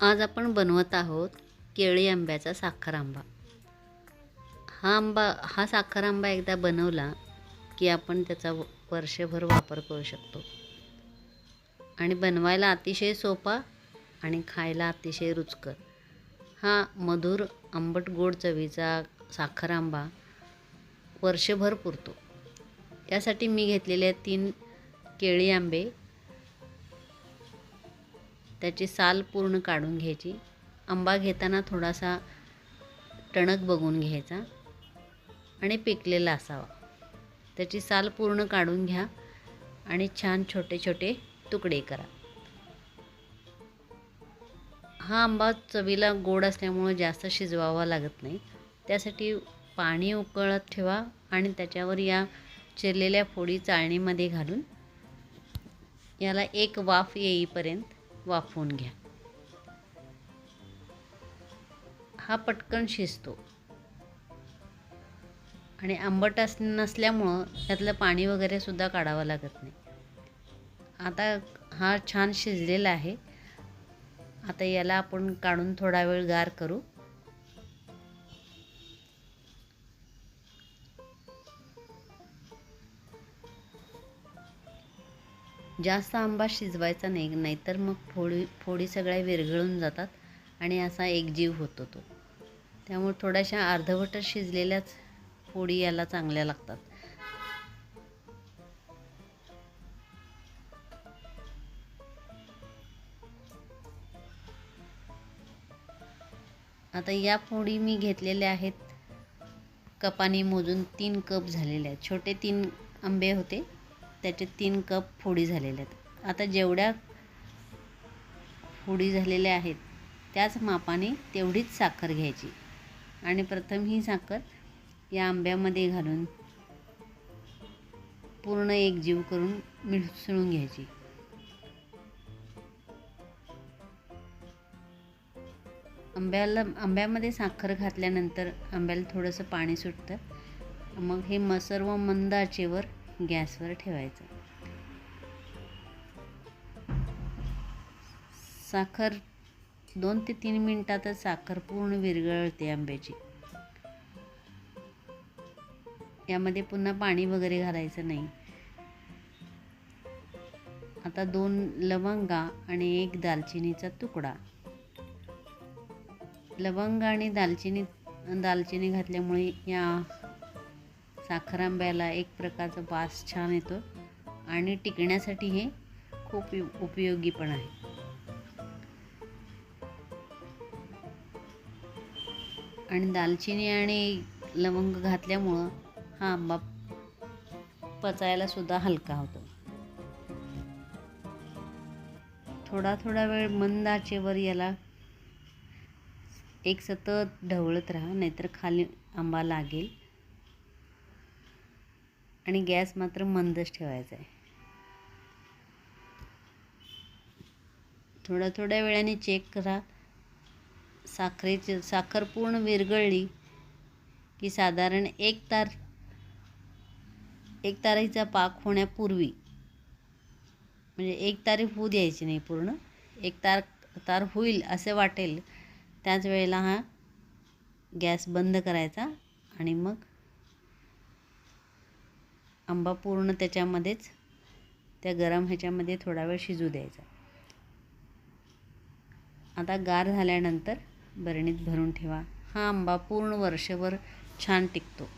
आज आपण बनवत आहोत केळी आंब्याचा साखर आंबा. हा आंबा हा साखर आंबा एकदा बनवला की आपण त्याचा वर्षभर वापर करू शकतो. आणि बनवायला अतिशय सोपा आणि खायला अतिशय रुचकर. हा मधुर आंबट गोड चवीचा साखर आंबा वर्षभर पुरतो. यासाठी मी घेतलेले तीन केळी आंबे. त्याची साल पूर्ण काढून घ्यायची. आंबा घेताना थोडासा टणक बघून घ्यायचा आणि पिकलेला असावा. त्याची साल पूर्ण काढून घ्या आणि छान छोटे छोटे तुकडे करा. हा आंबा चवीला गोड असल्यामुळं जास्त शिजवावा लागत नाही. त्यासाठी पाणी उकळत ठेवा आणि त्याच्यावर या चिरलेल्या फोडी चाळणीमध्ये घालून याला एक वाफ येईपर्यंत वाफवून घ्या. हा पटकन शिजतो. आणि आंबट अस नसल्यामुळं त्यातलं पाणी वगैरे सुद्धा काढावं लागत नाही. आता हा छान शिजलेला आहे. आता याला आपण काढून थोडा वेळ गार करू. जास्त आंबा शिजवायचा नाही नाहीतर मग फोडी फोडी सगळ्या विरघळून जातात आणि असा एकजीव होतो तो. त्यामुळे थोड्याशा अर्धवटच शिजलेल्याच फोडी याला चांगल्या लागतात. आता या फोडी मी घेतलेल्या आहेत. कपाने मोजून तीन कप झालेले आहेत. छोटे तीन आंबे होते. त्याचे तीन कप फोडी झालेले आहेत. आता जेवढ्या फोडी झालेल्या आहेत त्याच मापाने तेवढीच साखर घ्यायची. आणि प्रथम ही साखर या आंब्यामध्ये घालून पूर्ण एकजीव करून मिसळून घ्यायची. आंब्याला आंब्यामध्ये साखर घातल्यानंतर आंब्याला थोडंसं पाणी सुटतं. मग हे म सर्व मंद आचेवर गॅसवर ठेवायचं. साखर दोन ते तीन मिनटातच साखर पूर्ण विरघळते आंब्याची. यामध्ये पुन्हा पाणी वगैरे घालायचं नाही. आता दोन लवंगा आणि एक दालचिनीचा तुकडा. लवंग आणि दालचिनी दालचिनी घातल्यामुळे या साखर आंब्याला एक प्रकारचा वास छान येतो आणि टिकण्यासाठी हे खूप यु- उपयोगी पण आहे. आणि दालचिनी आणि लवंग घातल्यामुळं हा आंबा पचायला सुद्धा हलका होतो. थोडा थोडा वेळ मंद आचेवर याला एक सतत ढवळत राहा नाहीतर खाली आंबा लागेल. आणि गॅस मात्र मंदच ठेवायचा आहे. थोड्या थोड्या वेळाने चेक करा. साखरेची साखर पूर्ण विरघळली की साधारण एक तार एक तारीचा पाक होण्यापूर्वी म्हणजे एक तारी होऊ द्यायची नाही पूर्ण एक तार तार होईल असे वाटेल त्याच वेळेला हा गॅस बंद करायचा आणि मग आंबा पूर्ण त्याच्यामध्येच त्या गरम ह्याच्यामध्ये थोडा वेळ शिजू द्यायचा. आता गार झाल्यानंतर बरणीत भरून ठेवा. हा आंबा पूर्ण वर्षभर छान टिकतो.